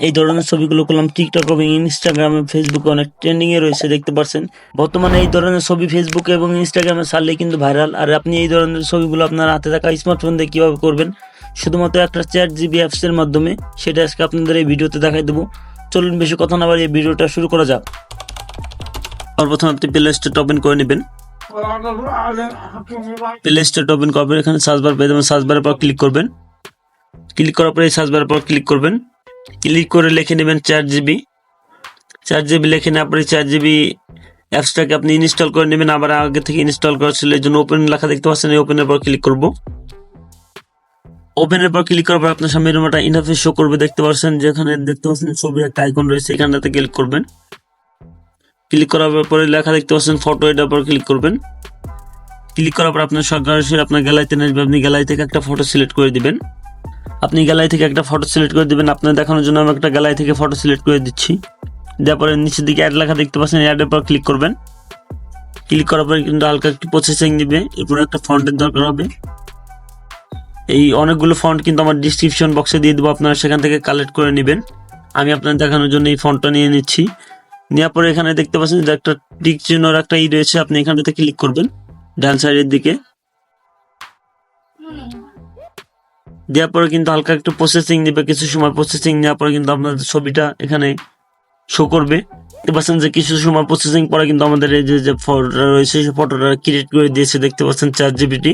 এই ধরনের ছবিগুলো করলাম টিকটক এবং ইনস্টাগ্রামে ফেসবুকে অনেক ট্রেন্ডিং এ রয়েছে, দেখতে পাচ্ছেন বর্তমানে এই ধরনের ছবি ফেসবুকে এবং ইনস্টাগ্রামে ছাড়লে কিন্তু ভাইরাল আর আপনি এই ধরনের ছবিগুলো আপনার হাতে থাকা স্মার্টফোন দিয়ে কীভাবে করবেন, শুধুমাত্র একটা চ্যাট জিবি অ্যাপস এর মাধ্যমে, সেটা আজকে আপনাদের এই ভিডিওতে দেখাই দেবো। চলুন বেশি কথা না বাড়িয়ে ভিডিওটা শুরু করা যাক। সর্বপ্রথম আপনি প্লে স্টোরটা ওপেন করে নেবেন। প্লে স্টোরটা ওপেন করবেন এখানে সার্চ বার পেয়ে যাবেন। সার্চ বারের পর ক্লিক করবেন। ক্লিক করার পরে সার্চ বারের পর ক্লিক করবেন। ক্লিক করে লিখে নেবেন চার জিবি। চার জিবি লিখে নেওয়ার পরে চার জিবি অ্যাপসটাকে আপনি ইনস্টল করে নেবেন। আবার আগে থেকে ইনস্টল করা এই জন্য ওপেন লেখা দেখতে পাচ্ছেন, এই ওপেনের পর ক্লিক করব। ওপেনের পর ক্লিক করার পর আপনার সামনে এরকম একটা ইন্টারফেস শো করবে, দেখতে পাচ্ছেন, যেখানে দেখতে পাচ্ছেন ছবির একটা আইকন রয়েছে, এখানটাতে ক্লিক করবেন। ক্লিক করার পরে লেখা দেখতে পাচ্ছেন ফটো এটার পর ক্লিক করবেন। ক্লিক করার পর আপনার সরাসরি আপনার গ্যালারিতে আসবে আপনি গ্যালারি থেকে একটা ফটো সিলেক্ট করে দিবেন। গ্যালারি থেকে একটা ফটো সিলেক্ট করে দেবেন, আপনার দেখানোর জন্য আমি একটা গ্যালারি থেকে ফটো সিলেক্ট করে দিচ্ছি। দেওয়ার পরে নিচের দিকে অ্যাড লেখা দেখতে পাচ্ছেন অ্যাডের পর ক্লিক করবেন। ক্লিক করার পরে কিন্তু হালকা একটু প্রসেসিং দিবে, এরপর একটা ফন্টের দরকার হবে। এই অনেকগুলো ফন্ট কিন্তু আমার ডিসক্রিপশন বক্সে দিয়ে দেবো, আপনারা সেখান থেকে কালেক্ট করে নেবেন। আমি আপনার দেখানোর জন্য এই ফন্টটা নিয়ে নিচ্ছি। নেওয়ার পরে এখানে দেখতে পাচ্ছেন যে একটা টিক চিহ্নর একটা ই রয়েছে, আপনি এখানটাতে ক্লিক করবেন, ডান সাইডের দিকে। দেওয়ার পরে কিন্তু হালকা একটু প্রসেসিং নেবে, কিছু সময় প্রসেসিং নেওয়ার পরে কিন্তু আপনাদের ছবিটা এখানে শো করবে। দেখতে পাচ্ছেন যে কিছু সময় প্রসেসিং পরে কিন্তু আমাদের এই যে যে ফটোটা রয়েছে, সেই ফটোটা ক্রিয়েট করে দিয়েছে দেখতে পাচ্ছেন চার জিবিটি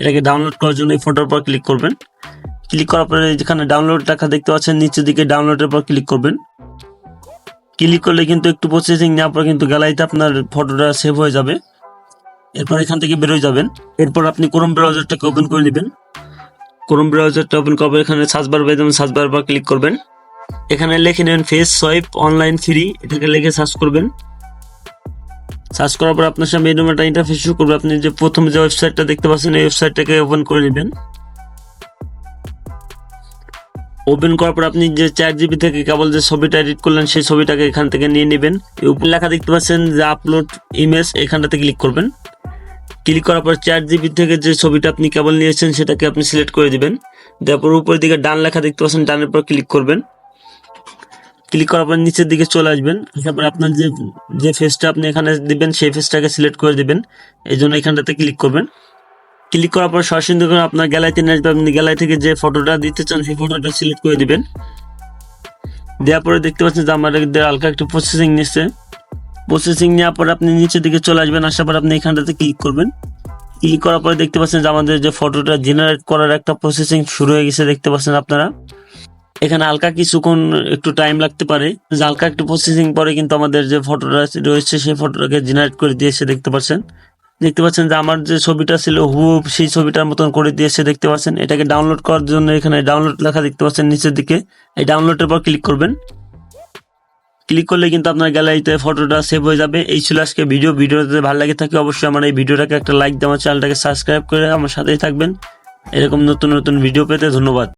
এটাকে ডাউনলোড করার জন্য এই ফটোর পর ক্লিক করবেন। ক্লিক করার পরে যেখানে ডাউনলোড লেখা দেখতে পাচ্ছেন, নিচের দিকে ডাউনলোডের পর ক্লিক করবেন। ক্লিক করলে কিন্তু একটু প্রসেসিং নেওয়ার পর কিন্তু গ্যালারিতে আপনার ফটোটা সেভ হয়ে যাবে। এরপর এখান থেকে বেরোয় যাবেন। এরপর আপনি ক্রোম ব্রাউজারটাকে ওপেন করে নেবেন। ক্রোম ব্রাউজারটা ওপেন করবেন এখানে সার্চ বার পেয়ে যাবেন সার্চ বার পর ক্লিক করবেন। এখানে লিখে নেবেন ফেস সোয়াইপ অনলাইন ফ্রি এটাকে লিখে সার্চ করবেন। সার্চ করার পর আপনার সামনে এরকম একটা ইন্টারফেস শুরু করবে। আপনি যে প্রথম যে ওয়েবসাইটটা দেখতে পাচ্ছেন, এই ওয়েবসাইটটাকে ওপেন করে নেবেন। ওপেন করার পর আপনি যে চার জিবি থেকে কেবল যে ছবিটা এডিট করলেন, সেই ছবিটাকে এখান থেকে নিয়ে নেবেন। এই উপর লেখা দেখতে পাচ্ছেন যে আপলোড ইমেজ এখানটাতে ক্লিক করবেন। ক্লিক করার পর চার জিবি থেকে যে ছবিটা আপনি কেবল নিয়েছেন সেটাকে আপনি সিলেক্ট করে দিবেন। তারপর উপরের দিকে ডান লেখা দেখতে পাচ্ছেন, ডানের পর ক্লিক করবেন। ক্লিক করার পর নিচের দিকে চলে আসবেন। তারপর আপনার যে যে ফেসটা আপনি এখানে দিবেন, সেই ফেসটাকে সিলেক্ট করে দিবেন। এই জন্য এখানটাতে ক্লিক করবেন। ক্লিক করার পর সরাসরি দেখুন আপনার গ্যালারিতে নিয়ে আসবে আপনি গ্যালারি থেকে যে ফটোটা দিতে চান, সেই ফটোটা সিলেক্ট করে দিবেন। দেওয়ার পরে দেখতে পাচ্ছেন যে আমার হালকা একটু প্রসেসিং নিচ্ছে। প্রসেসিং নেওয়ার পরে আপনি নিচের দিকে চলে আসবেন, আসার পর আপনি এখানটাতে ক্লিক করবেন। ক্লিক করার পরে দেখতে পাচ্ছেন যে আমাদের যে ফটোটা জেনারেট করার একটা প্রসেসিং শুরু হয়ে গেছে, দেখতে পাচ্ছেন আপনারা। এখানে হালকা কিছুক্ষণ একটু টাইম লাগতে পারে। হালকা একটু প্রসেসিং পরে কিন্তু আমাদের যে ফটোটা রয়েছে, সেই ফটোটাকে জেনারেট করে দিয়েছে দেখতে পাচ্ছেন। দেখতে পাচ্ছেন যে আমার যে ছবিটা ছিল হুব সেই ছবিটার মতন করে দিয়েছে দেখতে পাচ্ছেন। এটাকে ডাউনলোড করার জন্য এখানে ডাউনলোড লেখা দেখতে পাচ্ছেন নিচের দিকে। এই ডাউনলোডের পর ক্লিক করবেন। ক্লিক করলে কিন্তু আপনার গ্যালারিতে ফটোটা সেভ হয়ে যাবে। এই ছিল আজকে ভিডিও। ভিডিওতে ভালো লাগে থাকে অবশ্যই আমার এই ভিডিওটাকে একটা লাইক দেওয়া চ্যানেলটাকে সাবস্ক্রাইব করে আমার সাথেই থাকবেন। এরকম নতুন নতুন ভিডিও পেতে ধন্যবাদ।